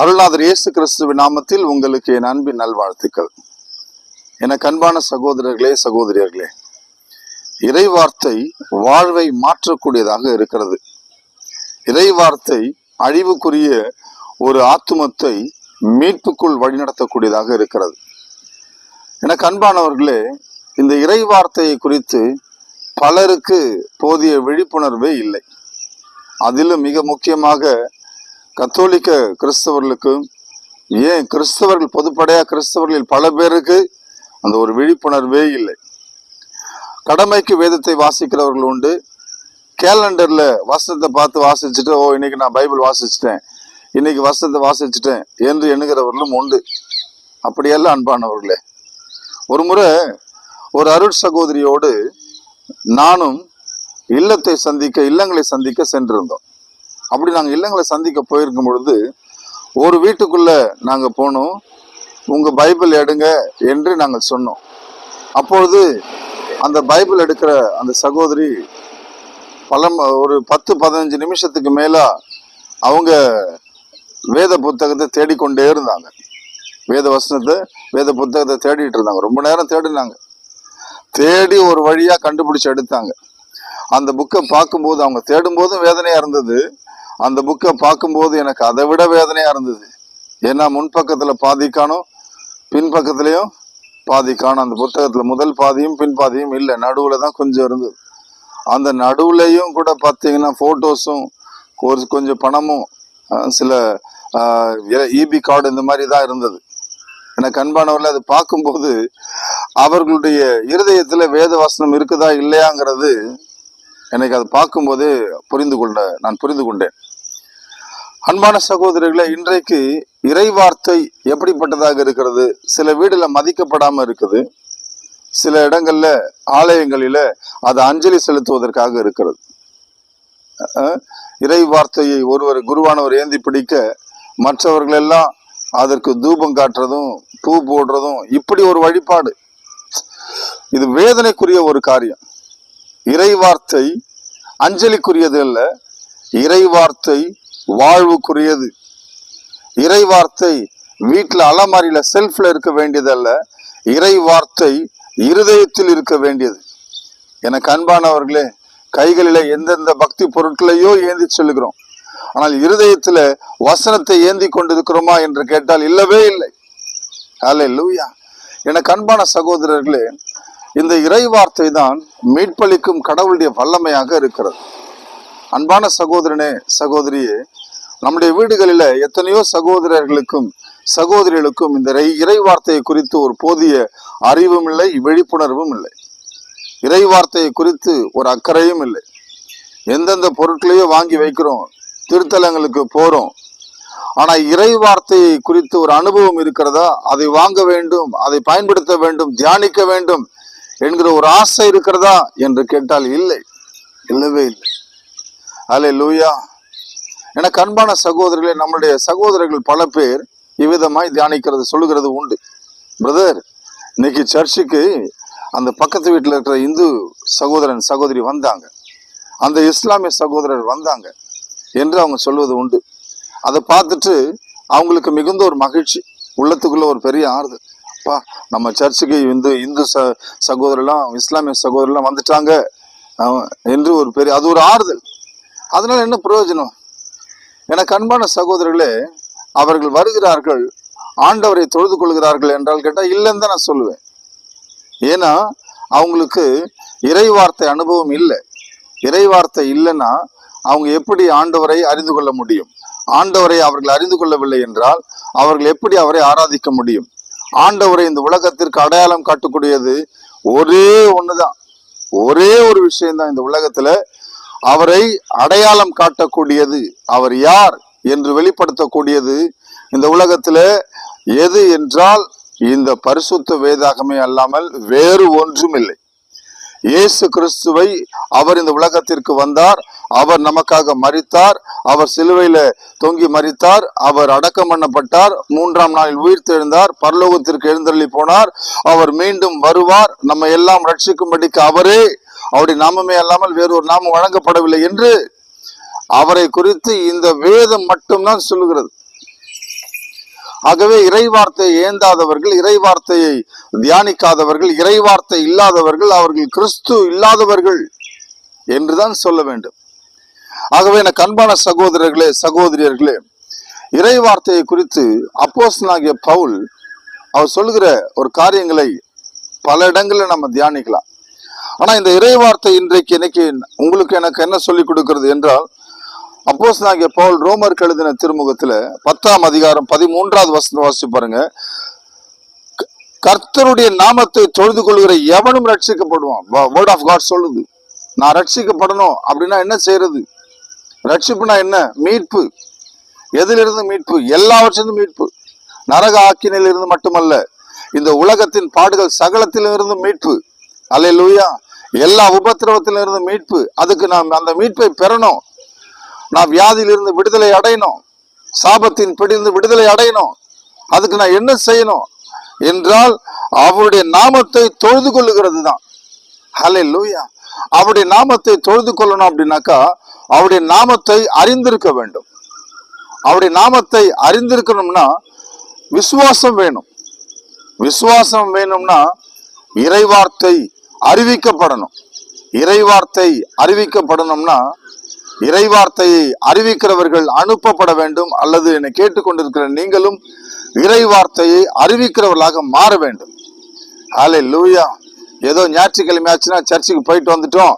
அருள்நாதர் இயேசு கிறிஸ்துவ நாமத்தில் உங்களுக்கு என் அன்பின் நல்வாழ்த்துக்கள். என அன்பான சகோதரர்களே சகோதரியர்களே இறைவார்த்தை வாழ்வை மாற்றக்கூடியதாக இருக்கிறது. இறைவார்த்தை அழிவுக்குரிய ஒரு ஆத்துமத்தை மீட்புக்குள் வழிநடத்தக்கூடியதாக இருக்கிறது. எனக்கு அன்பானவர்களே இந்த இறைவார்த்தையை குறித்து பலருக்கு போதிய விழிப்புணர்வே இல்லை. அதிலும் மிக முக்கியமாக கத்தோலிக்க கிறிஸ்தவர்களுக்கும் ஏன் கிறிஸ்தவர்கள் பொதுப்படையாக கிறிஸ்தவர்களில் பல பேருக்கு அந்த ஒரு விழிப்புணர்வே இல்லை. கடமைக்கு வேதத்தை வாசிக்கிறவர்கள் உண்டு. கேலண்டரில் வசனத்தை பார்த்து வாசிச்சுட்டு ஓ இன்னைக்கு நான் பைபிள் வாசிச்சிட்டேன். இன்னைக்கு வசனத்தை வாசிச்சிட்டேன் என்று எண்ணுகிறவர்களும் உண்டு. அப்படியெல்லாம் அன்பானவர்களே. ஒரு முறை ஒரு அருட் சகோதரியோடு நானும் இல்லத்தை சந்திக்க இல்லங்களை சந்திக்க சென்றிருந்தோம். அப்படி நாங்கள் இல்லங்களை சந்திக்க போயிருக்கும் பொழுது ஒரு வீட்டுக்குள்ள நாங்கள் போனோம். உங்கள் பைபிள் எடுங்க என்று நாங்கள் சொன்னோம். அப்பொழுது அந்த பைபிள் எடுக்கிற அந்த சகோதரி பல ஒரு பத்து பதினஞ்சு நிமிஷத்துக்கு மேலே அவங்க வேத புத்தகத்தை தேடிக்கொண்டே இருந்தாங்க. வேத வசனத்தை வேத புத்தகத்தை தேடிட்டு இருந்தாங்க. ரொம்ப நேரம் தேடினாங்க. தேடி ஒரு வழியாக கண்டுபிடிச்சி எடுத்தாங்க. அந்த புக்கை பார்க்கும்போது அவங்க தேடும் போதும் இருந்தது. அந்த புக்கை பார்க்கும்போது எனக்கு அதை விட வேதனையாக இருந்தது. ஏன்னா முன்பக்கத்தில் பாதி காணும் பின்பக்கத்துலயும் பாதி காணும். அந்த புத்தகத்தில் முதல் பாதியும் பின் பாதியும் இல்லை நடுவில் தான் கொஞ்சம் இருந்தது. அந்த நடுவுலையும் கூட பார்த்தீங்கன்னா ஃபோட்டோஸும் ஒரு கொஞ்சம் பணமும் சில இபி கார்டு இந்த மாதிரி தான் இருந்தது. எனக்கு அன்பானவர்கள் அது பார்க்கும்போது அவர்களுடைய இருதயத்தில் வேத வசனம் இருக்குதா இல்லையாங்கிறது எனக்கு அது பார்க்கும்போது புரிந்து கொண்ட நான் புரிந்து கொண்டேன். அன்பான சகோதரர்களே இன்றைக்கு இறைவார்த்தை எப்படிப்பட்டதாக இருக்கிறது? சில வீடுல மதிக்கப்படாம இருக்குது. சில இடங்கள்ல ஆலயங்களில அது அஞ்சலி செலுத்துவதற்காக இருக்கிறது. இறை வார்த்தையை ஒருவர் குருவானவர் ஏந்தி பிடிக்க மற்றவர்கள் எல்லாம் அதற்கு தூபம் காட்டுறதும் பூ போடுறதும் இப்படி ஒரு வழிபாடு. இது வேதனைக்குரிய ஒரு காரியம். இறை வார்த்தை அஞ்சலிக்குரியது அல்ல இறை வார்த்தை வாழ்வுக்குரியது. இறை வார்த்தை வீட்டில் அலமாரியில் செல்ஃபில் இருக்க வேண்டியதல்ல இறை வார்த்தை இருதயத்தில் இருக்க வேண்டியது. எனக்கு அன்பானவர்களே கைகளில் எந்தெந்த பக்தி பொருட்களையோ ஏந்தி சொல்லுகிறோம். ஆனால் இருதயத்தில் வசனத்தை ஏந்தி கொண்டிருக்கிறோமா என்று கேட்டால் இல்லவே இல்லை. அல்ல லூயா எனக்கு அன்பான சகோதரர்களே இந்த இறை வார்த்தை தான் மீட்பளிக்கும் கடவுளுடைய வல்லமையாக இருக்கிறது. அன்பான சகோதரனே சகோதரியே நம்முடைய வீடுகளில எத்தனையோ சகோதரர்களுக்கும் சகோதரிகளுக்கும் இந்த இறை- இறை வார்த்தையை குறித்து ஒரு போதிய அறிவும் இல்லை விழிப்புணர்வும் இல்லை. இறை வார்த்தையை குறித்து ஒரு அக்கறையும் இல்லை. எந்தெந்த பொருட்களையோ வாங்கி வைக்கிறோம் திருத்தலங்களுக்கு போகிறோம் ஆனால் இறை வார்த்தையை குறித்து ஒரு அனுபவம் இருக்கிறதா? அதை வாங்க வேண்டும் அதை பயன்படுத்த வேண்டும் தியானிக்க வேண்டும் என்கிற ஒரு ஆசை இருக்கிறதா? என்று கேட்டால் இல்லை. இல்லவே இல்லை. அலே லூயா எனக்கு அன்பான சகோதரர்களே நம்முடைய சகோதரர்கள் பல பேர் இவ்விதமாய் தியானிக்கிறது சொல்லுகிறது உண்டு. பிரதர் இன்னைக்கு சர்ச்சுக்கு அந்த பக்கத்து வீட்டில் இருக்கிற இந்து சகோதரன் சகோதரி வந்தாங்க. அந்த இஸ்லாமிய சகோதரர் வந்தாங்க என்று அவங்க சொல்வது உண்டு. அதை பார்த்துட்டு அவங்களுக்கு மிகுந்த ஒரு மகிழ்ச்சி உள்ளத்துக்குள்ள ஒரு பெரிய ஆறுதல். அப்பா நம்ம சர்ச்சுக்கு இந்து இந்து ச சகோதரெல்லாம் இஸ்லாமிய சகோதரெல்லாம் வந்துட்டாங்க என்று ஒரு பெரிய அது ஒரு ஆறுதல். அதனால என்ன பிரயோஜனம்? எனக்கு அன்பான சகோதரர்களே அவர்கள் வருகிறார்கள் ஆண்டவரை தொழுது கொள்கிறார்கள் என்றால் கேட்டால் இல்லைன்னு தான் நான் சொல்லுவேன். ஏன்னா அவங்களுக்கு இறைவார்த்தை அனுபவம் இல்லை. இறைவார்த்தை இல்லைன்னா அவங்க எப்படி ஆண்டவரை அறிந்து கொள்ள முடியும்? ஆண்டவரை அவர்கள் அறிந்து கொள்ளவில்லை என்றால் அவர்கள் எப்படி அவரை ஆராதிக்க முடியும்? ஆண்டவரை இந்த உலகத்திற்கு அடையாளம் காட்டக்கூடியது ஒரே ஒன்று தான் ஒரே ஒரு விஷயம்தான் இந்த உலகத்தில் அவரை அடையாளம் காட்டக்கூடியது. அவர் யார் என்று வெளிப்படுத்தக்கூடியது. இந்த உலகத்தில் எது என்றால் இந்த பரிசுத்த வேதாகமே அல்லாமல் வேறு ஒன்றும் இல்லை. இயேசு கிறிஸ்துவை அவர் இந்த உலகத்திற்கு வந்தார். அவர் நமக்காக மறித்தார் அவர் சிலுவையில தொங்கி மறித்தார் அவர் அடக்கம் பண்ணப்பட்டார். மூன்றாம் நாளில் உயிர்த்தெழுந்தார். பரலோகத்திற்கு எழுந்தள்ளி போனார். அவர் மீண்டும் வருவார். நம்ம எல்லாம் ரட்சிக்கும்படிக்கு அவரே அவருடைய நாமமே அல்லாமல் வேறு ஒரு நாமம் வழங்கப்படவில்லை என்று அவரை குறித்து இந்த வேதம் மட்டும்தான் சொல்லுகிறது. ஆகவே இறைவார்த்தையை ஏந்தாதவர்கள் இறைவார்த்தையை தியானிக்காதவர்கள் இறைவார்த்தை இல்லாதவர்கள் அவர்கள் கிறிஸ்து இல்லாதவர்கள் என்றுதான் சொல்ல வேண்டும். ஆகவே எனக்கு அன்பான சகோதரர்களே சகோதரியர்களே இறை வார்த்தையை குறித்து அப்போஸ்தலனாகிய பவுல் அவர் சொல்லுகிற ஒரு காரியங்களை பல இடங்களில் நம்ம தியானிக்கலாம். ஆனா இந்த இறை வார்த்தை இன்றைக்கு இன்னைக்கு உங்களுக்கு எனக்கு என்ன சொல்லிக் கொடுக்கிறது என்றால் அப்போஸ் அப்போஸ்தலனாகிய பவுல் ரோமர் எழுதின திருமுகத்துல பத்தாம் அதிகாரம் பதிமூன்றாவது வசனம் வாசிச்சு பாருங்க. க- கர்த்தருடைய நாமத்தை தொழுது கொள்கிற எவனும் ரட்சிக்கப்படுவான் வேர்ட் ஆஃப் காட் சொல்லுது. நான் ரட்சிக்கப்படணும் அப்படின்னா என்ன செய்யறது? ரட்சிப்புனா என்ன? மீட்பு. எதிலிருந்து மீட்பு? எல்லாவற்றிலிருந்து மீட்பு. நரக ஆக்கினிலிருந்து மட்டுமல்ல இந்த உலகத்தின் பாடுகள் சகலத்திலிருந்து மீட்பு. அல்லேலூயா. எல்லா உபத்திரவத்திலிருந்து மீட்பு. அதுக்கு நாம் அந்த மீட்பை பெறணும். நான் வியாதியிலிருந்து விடுதலை அடையணும். சாபத்தின் பிடிந்து விடுதலை அடையணும். அதுக்கு நான் என்ன செய்யணும்? என்றால் அவருடைய நாமத்தை தொழுது கொள்ளுகிறது தான். ஹலே லூயா அவருடைய நாமத்தை தொழுது கொள்ளணும் அப்படின்னாக்கா அவருடைய நாமத்தை அறிந்திருக்க வேண்டும். அவருடைய நாமத்தை அறிந்திருக்கணும்னா விசுவாசம் வேணும். விசுவாசம் வேணும்னா இறைவார்த்தை அறிவிக்கப்படணும். இறைவார்த்தை அறிவிக்கப்படணும்னா இறைவார்த்தையை அறிவிக்கிறவர்கள் அனுப்பப்பட வேண்டும் அல்லது என்னை கேட்டுக்கொண்டிருக்கிற நீங்களும் இறைவார்த்தையை அறிவிக்கிறவர்களாக மாற வேண்டும். ஹாலே லூயா ஏதோ ஞாயிற்றுக்கிழமை ஆச்சுன்னா சர்ச்சுக்கு போயிட்டு வந்துட்டோம்.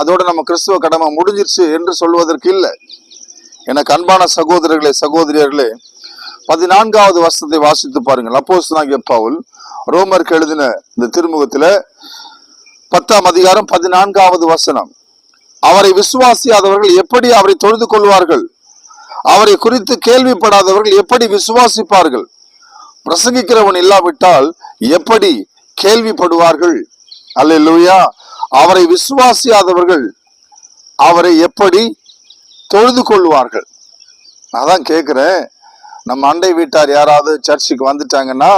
அதோட நம்ம கிறிஸ்துவ கடமை முடிஞ்சிருச்சு என்று சொல்வதற்கு இல்லை. எனக்கு அன்பான சகோதரர்களே சகோதரியர்களே பதினான்காவது வருஷத்தை வாசித்து பாருங்கள். அப்போஸ் அப்போஸ்தலனாகிய பவுல் ரோமருக்கு எழுதின இந்த திருமுகத்தில் பத்தாம் அதிகாரம் பதினான்காவது வசனம். அவரை விசுவாசியாதவர்கள் எப்படி அவரை தொழுது கொள்வார்கள்? அவரை குறித்து கேள்விப்படாதவர்கள் எப்படி விசுவாசிப்பார்கள்? பிரசங்கிக்கிறவன் இல்லாவிட்டால் எப்படி கேள்விப்படுவார்கள்? அல்ல அல்லேலூயா. அவரை விசுவாசியாதவர்கள் அவரை எப்படி தொழுது கொள்வார்கள்? நான் தான் கேட்குறேன் நம்ம அண்டை வீட்டார் யாராவது சர்ச்சுக்கு வந்துட்டாங்கன்னா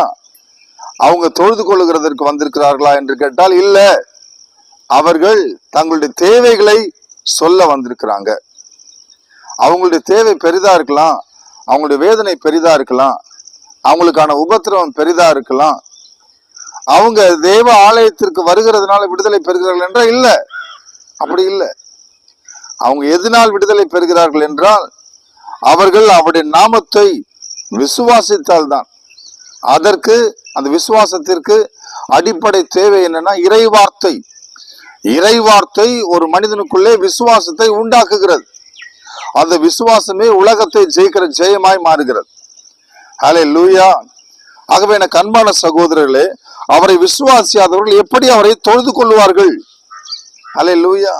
அவங்க தொழுது கொள்ளுகிறதற்கு வந்திருக்கிறார்களா என்று கேட்டால் இல்லை. அவர்கள் தங்களுடைய தேவைகளை சொல்ல வந்திருக்கிறாங்க. அவங்களுடைய தேவை பெரிதா இருக்கலாம் அவங்களுடைய வேதனை பெரிதா இருக்கலாம் அவங்களுக்கான உபத்திரவம் பெரிதா இருக்கலாம். அவங்க தேவ ஆலயத்திற்கு வருகிறதுனால விடுதலை பெறுகிறார்கள் என்றால் இல்லை. அப்படி இல்லை. அவங்க எதனால் விடுதலை பெறுகிறார்கள் என்றால் அவர்கள் அவருடைய நாமத்தை விசுவாசித்தால் தான் அதற்கு அந்த விசுவாசத்திற்கு அடிப்படை தேவை என்னன்னா இறைவார்த்தை. இறைவார்த்தை ஒரு மனிதனுக்குள்ளே விசுவாசத்தை உண்டாக்குகிறது. அந்த விசுவாசமே உலகத்தை ஜெயிக்கிற ஜெயமாய் மாறுகிறது. ஹலே லூயா ஆகவே எனக்கு அன்பான சகோதரர்களே அவரை விசுவாசியாதவர்கள் எப்படி அவரை தொழுது கொள்வார்கள் ஹலே லூயா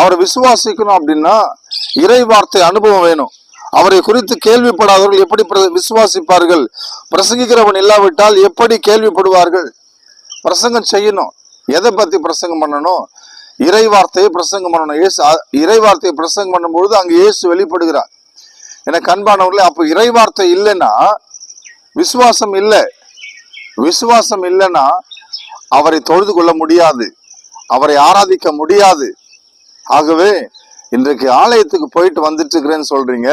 அவரை விசுவாசிக்கணும் அப்படின்னா இறை வார்த்தை அனுபவம் வேணும். அவரை குறித்து கேள்விப்படாதவர்கள் எப்படி விசுவாசிப்பார்கள்? பிரசங்கிக்கிறவன் இல்லாவிட்டால் எப்படி கேள்விப்படுவார்கள்? பிரசங்கம் செய்யணும். எதை பத்தி பிரசங்கம் பண்ணணும்? இறை வார்த்தையை பிரசங்கம் பண்ணணும். இயேசு இறை வார்த்தையை பிரசங்கம் பண்ணும்பொழுது அங்கே இயேசு வெளிப்படுகிறார். எனக்கு அன்பானவர்களே அப்ப இறை வார்த்தை இல்லைன்னா விசுவாசம் இல்லை. விசுவாசம் இல்லைன்னா அவரை தொழுது கொள்ள முடியாது. அவரை ஆராதிக்க முடியாது. ஆகவே இன்றைக்கு ஆலயத்துக்கு போயிட்டு வந்துட்டு இருக்கிறேன்னு சொல்றீங்க.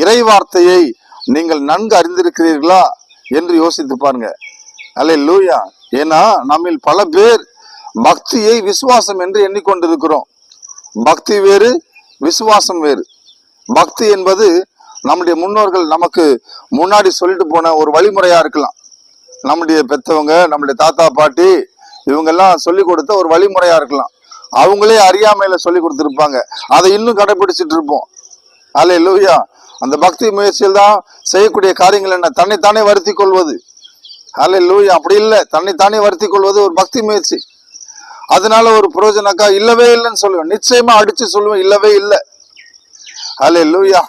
இறை வார்த்தையை நீங்கள் நன்கு அறிந்திருக்கிறீர்களா? என்று யோசித்து பாருங்க. அல்ல லூயா ஏன்னா நம்மில் பல பேர் பக்தியை விசுவாசம் என்று எண்ணிக்கொண்டிருக்கிறோம். பக்தி வேறு விசுவாசம் வேறு. பக்தி என்பது நம்முடைய முன்னோர்கள் நமக்கு முன்னாடி சொல்லிட்டு போன ஒரு வழிமுறையா இருக்கலாம். நம்முடைய பெத்தவங்க நம்முடைய தாத்தா பாட்டி இவங்கெல்லாம் சொல்லி கொடுத்த ஒரு வழிமுறையா இருக்கலாம். அவங்களே அறியாமையில சொல்லி கொடுத்துருப்பாங்க. அதை இன்னும் கடைபிடிச்சிட்டு இருப்போம். அல்ல லூயா அந்த பக்தி முயற்சியில் தான் செய்யக்கூடிய காரியங்கள் என்ன? தன்னைத்தானே வருத்தி கொள்வது. அல்ல லூயா அப்படி இல்லை. தன்னைத்தானே வருத்தி கொள்வது ஒரு பக்தி முயற்சி. அதனால ஒரு புரோஜனக்கா இல்லவே இல்லைன்னு சொல்லுவேன். நிச்சயமா அடிச்சு சொல்லுவேன் இல்லவே இல்லை. அல்ல லூயா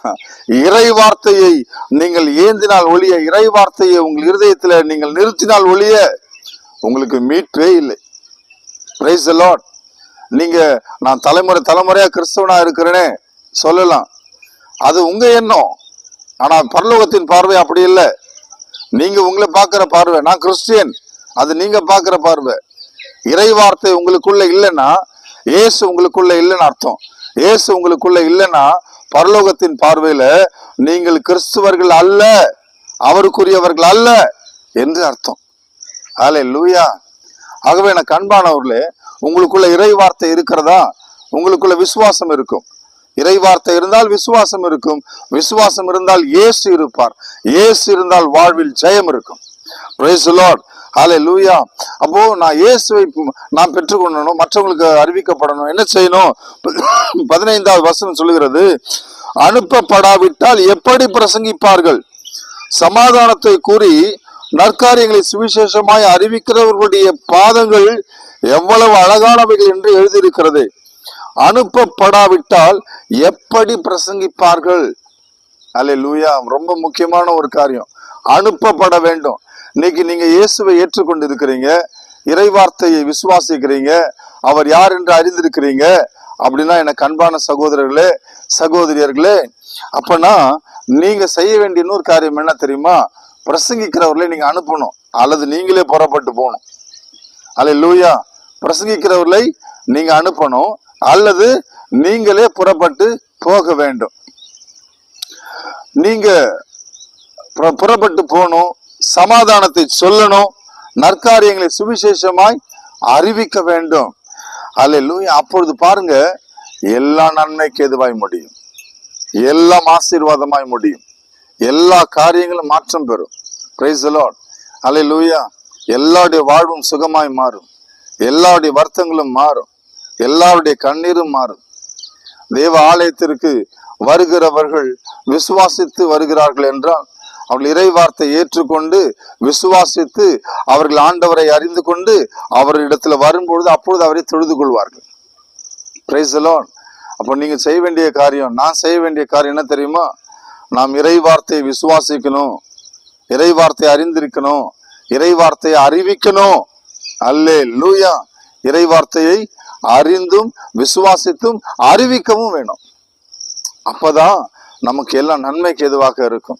இறை வார்த்தையை நீங்கள் ஏந்தினால் ஒழிய இறை வார்த்தையை உங்கள் இருதயத்தில் நீங்கள் நிறுத்தினால் ஒழிய உங்களுக்கு மீட்பே இல்லை. பிரைஸ் லாட் நீங்க நான் தலைமுறை தலைமுறையா கிறிஸ்தவனா இருக்கிறேனே சொல்லலாம். அது உங்க எண்ணம். ஆனா பரலோகத்தின் பார்வை அப்படி இல்லை. நீங்க உங்களை பார்க்கிற பார்வை நான் கிறிஸ்டியன். அது நீங்க பார்க்கிற பார்வை. இறை வார்த்தை உங்களுக்குள்ள இல்லைன்னா இயேசு உங்களுக்குள்ள இல்லைன்னு அர்த்தம். இயேசு உங்களுக்குள்ள இல்லைன்னா பரலோகத்தின் பார்வையில நீங்கள் கிறிஸ்துவர்கள் அல்ல அவருக்குரியவர்கள் அல்ல என்று அர்த்தம். ஆலே லூயா ஆகவே எனக்கு அன்பானவர்களே உங்களுக்குள்ள இறை வார்த்தை இருக்கிறதா? உங்களுக்குள்ள விசுவாசம் இருக்கும். இறை வார்த்தை இருந்தால் விசுவாசம் இருக்கும். விசுவாசம் இருந்தால் இயேசு இருப்பார். இயேசு இருந்தால் வாழ்வில் ஜெயம் இருக்கும். Praise the Lord. அப்போ நான் இயேசுவை நான் பெற்றுக்கொள்ளணும் மற்றவங்களுக்கு அறிவிக்கப்படணும். என்ன செய்யணும்? பதினைந்தாவது வசனம் சொல்லுகிறது அனுப்பப்படாவிட்டால் எப்படி பிரசங்கிப்பார்கள்? சமாதானத்தை கூறி நற்காரியங்களை சுவிசேஷமாய் அறிவிக்கிறவர்களுடைய பாதங்கள் எவ்வளவு அழகானவைகள் என்று எழுதியிருக்கிறது. அனுப்பப்படாவிட்டால் எப்படி பிரசங்கிப்பார்கள்? அல்ல லூயா ரொம்ப முக்கியமான ஒரு காரியம். அனுப்பப்பட வேண்டும். இன்னைக்கு நீங்க இயேசுவை ஏற்றுக்கொண்டு இருக்கிறீங்க இறைவார்த்தையை விசுவாசிக்கிறீங்க அவர் யார் என்று அறிந்திருக்கிறீங்க அப்படின்னா எனக்கு அன்பான சகோதரர்களே சகோதரியர்களே அப்பனா நீங்க செய்ய வேண்டிய இன்னொரு காரியம் என்ன தெரியுமா? பிரசங்கிக்கிறவர்களே நீங்க அனுப்பணும். அல்லது நீங்களே புறப்பட்டு போகணும். அல்ல லூயா பிரசங்கிக்கிறவர்களை நீங்க அனுப்பணும். அல்லது நீங்களே புறப்பட்டு போக வேண்டும். நீங்க புற- புறப்பட்டு போகணும். சமாதானத்தை சொல்லணும் நற்காரியங்களை சுவிசேஷமாய் அறிவிக்க வேண்டும். அல்ல அப்பொழுது பாருங்க எல்லா நன்மைக்கு எதுவாய் முடியும்? எல்லாம் ஆசீர்வாதமாய் முடியும். எல்லா காரியங்களும் மாற்றம் பெறும். பிரைஸ் லார்ட் அல்ல லூயா எல்லாருடைய வாழ்வும் சுகமாய் மாறும். எல்லாருடைய வருத்தங்களும் மாறும். எல்லாருடைய கண்ணீரும் மாறும். தேவ ஆலயத்திற்கு வருகிறவர்கள் விசுவாசித்து வருகிறார்கள் என்றால் அவர்கள் இறை வார்த்தை ஏற்றுக்கொண்டு விசுவாசித்து அவர்கள் ஆண்டவரை அறிந்து கொண்டு அவரிடத்துல வரும்பொழுது அப்பொழுது அவரை தொழுது கொள்வார்கள். பிரைசலோன் அலோன் அப்போ நீங்க செய்ய வேண்டிய காரியம் நான் செய்ய வேண்டிய காரியம் என்ன தெரியுமா? நாம் இறை வார்த்தையை விசுவாசிக்கணும் இறை வார்த்தையை அறிந்திருக்கணும் இறை வார்த்தையை அறிவிக்கணும். அல்லே லூயா இறை வார்த்தையை அறிந்தும் விசுவாசித்தும் அறிவிக்கவும் வேணும். அப்பதான் நமக்கு எல்லாம் நன்மைக்கு எதுவாக இருக்கும்?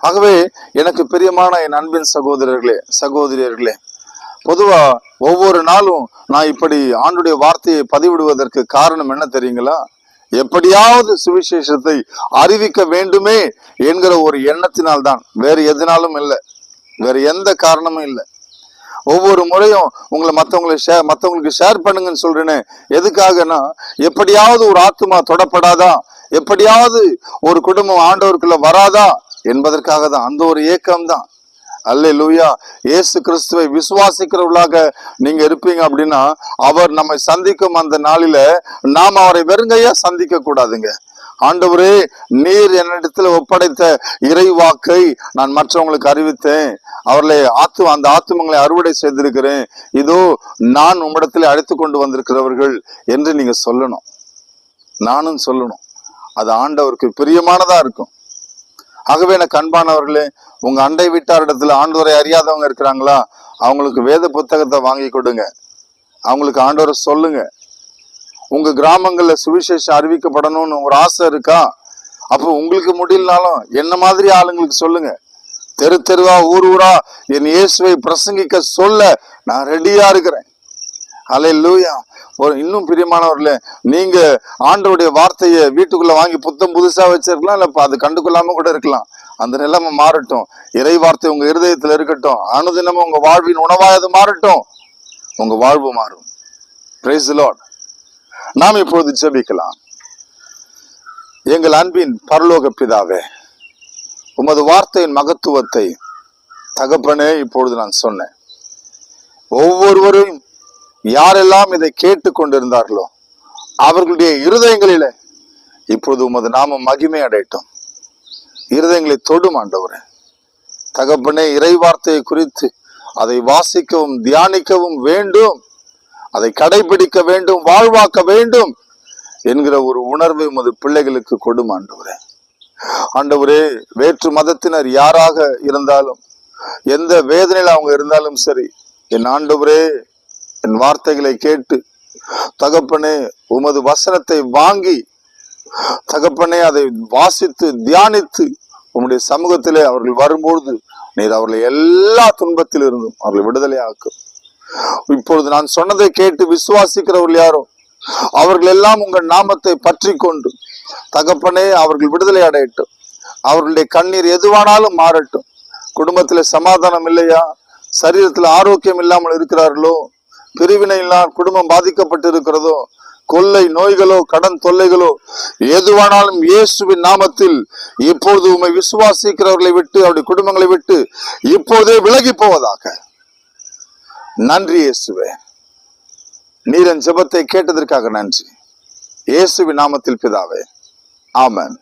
ஆகவே எனக்கு பிரியமான என் அன்பின் சகோதரர்களே சகோதரியர்களே பொதுவா ஒவ்வொரு நாளும் நான் இப்படி ஆண்டுடைய வார்த்தையை பதிவிடுவதற்கு காரணம் என்ன தெரியுங்களா? எப்படியாவது சுவிசேஷத்தை அறிவிக்க வேண்டுமே என்கிற ஒரு எண்ணத்தினால் தான் வேறு எதனாலும் இல்லை. வேறு எந்த காரணமும் இல்லை. ஒவ்வொரு முறையும் உங்களை மற்றவங்களை ஷேர் மற்றவங்களுக்கு ஷேர் பண்ணுங்கன்னு சொல்றேனே. எதுக்காகனா எப்படியாவது ஒரு ஆத்மா தொடப்படாதா? எப்படியாவது ஒரு குடும்பம் ஆண்டவருக்குள்ள வராதா? என்பதற்காக தான் அந்த ஒரு ஏக்கம் தான் அல்லே லூயா இயேசு கிறிஸ்துவை விசுவாசிக்கிறவர்களாக நீங்க இருப்பீங்க அப்படின்னா அவர் நம்மை சந்திக்கும் அந்த நாளில நாம் அவரை வெறுங்கையா சந்திக்க கூடாதுங்க ஆண்டவரே நீர் என்னிடத்துல ஒப்படைத்த இறைவாக்கை நான் மற்றவங்களுக்கு அறிவித்தேன். அவர்களை ஆத்து அந்த ஆத்துமங்களை அறுவடை செய்திருக்கிறேன். இதோ நான் உம்மிடத்தில் அழைத்து கொண்டு வந்திருக்கிறவர்கள் என்று நீங்க சொல்லணும். நானும் சொல்லணும். அது ஆண்டவருக்கு பிரியமானதா இருக்கும். ஆகவே எனக்கு அன்பானவர்களே உங்க அண்டை வீட்டாரிடத்துல ஆண்டோரை அறியாதவங்க இருக்கிறாங்களா? அவங்களுக்கு வேத புத்தகத்தை வாங்கி கொடுங்க. அவங்களுக்கு ஆண்டோரை சொல்லுங்க. உங்க கிராமங்கள்ல சுவிசேஷம் அறிவிக்கப்படணும்னு ஒரு ஆசை இருக்கா? அப்போ உங்களுக்கு முடியலனாலும் என்ன மாதிரி ஆளுங்களுக்கு சொல்லுங்க. தெரு தெருவா ஊர் ஊரா என் இயேசுவை பிரசங்கிக்க சொல்ல நான் ரெடியா இருக்கிறேன். அலை லூயா ஒரு இன்னும் பிரியமானவர்களே நீங்க ஆண்டருடைய வார்த்தையை வீட்டுக்குள்ள வாங்கி புத்தம் புதுசா வச்சிருக்கலாம் இல்ல அது கண்டுக்கொள்ளாம கூட இருக்கலாம். அந்த நிலைமை மாறட்டும். இறை வார்த்தை உங்க இருதயத்துல இருக்கட்டும். அனுதினமும் உங்க வாழ்வின் உணவாக அது மாறட்டும். உங்க வாழ்வு மாறும். பிரைஸ் லார்ட் நாம் இப்பொழுது ஜெபிக்கலாம். எங்கள் அன்பின் பரலோக பிதாவே உமது வார்த்தையின் மகத்துவத்தை தகப்பனே இப்பொழுது நான் சொன்னேன். ஒவ்வொருவரையும் யாரெல்லாம் இதை கேட்டு கொண்டிருந்தார்களோ அவர்களுடைய இருதயங்களில இப்பொழுது உமது நாம மகிமை அடையட்டும். இருதயங்களை தொடும் ஆண்டவரே. தகப்பனே இறை வார்த்தையை குறித்து அதை வாசிக்கவும் தியானிக்கவும் வேண்டும். அதை கடைபிடிக்க வேண்டும் வாழ்வாக்க வேண்டும் என்கிற ஒரு உணர்வை உமது பிள்ளைகளுக்கு கொடும் ஆண்டவரே. ஆண்டவரே வேற்று மதத்தினர் யாராக இருந்தாலும் எந்த வேதனையில் அவங்க இருந்தாலும் சரி என் ஆண்டவரே என் வார்த்தைகளை கேட்டு தகப்பனே உமது வசனத்தை வாங்கி தகப்பனே அதை வாசித்து தியானித்து உம்முடைய சமூகத்திலே அவர்கள் வரும்பொழுது நீர் அவர்களை எல்லா துன்பத்திலிருந்தும் அவர்களை விடுதலை ஆக்கும் இப்பொழுது நான் சொன்னதை கேட்டு விசுவாசிக்கிறவர்கள் யாரோ அவர்கள் எல்லாம் உங்கள் நாமத்தை பற்றி கொண்டு தகப்பனே அவர்கள் விடுதலை அடையட்டும். அவர்களுடைய கண்ணீர் எதுவானாலும் மாறட்டும். குடும்பத்தில் சமாதானம் இல்லையா? சரீரத்தில் ஆரோக்கியம் இல்லாமல் இருக்கிறார்களோ? பிரிவினையினால் குடும்பம் பாதிக்கப்பட்டு இருக்கிறதோ கொள்ளை நோய்களோ கடன் தொல்லைகளோ எதுவானாலும் இயேசுவின் நாமத்தில் இப்பொழுது உண்மை விசுவாசிக்கிறவர்களை விட்டு அவருடைய குடும்பங்களை விட்டு இப்போதே விலகி போவதாக. நன்றி இயேசுவே. நீரன் என் ஜெபத்தை கேட்டதற்காக நன்றி. இயேசுவின் நாமத்தில் பிதாவே. ஆமன்.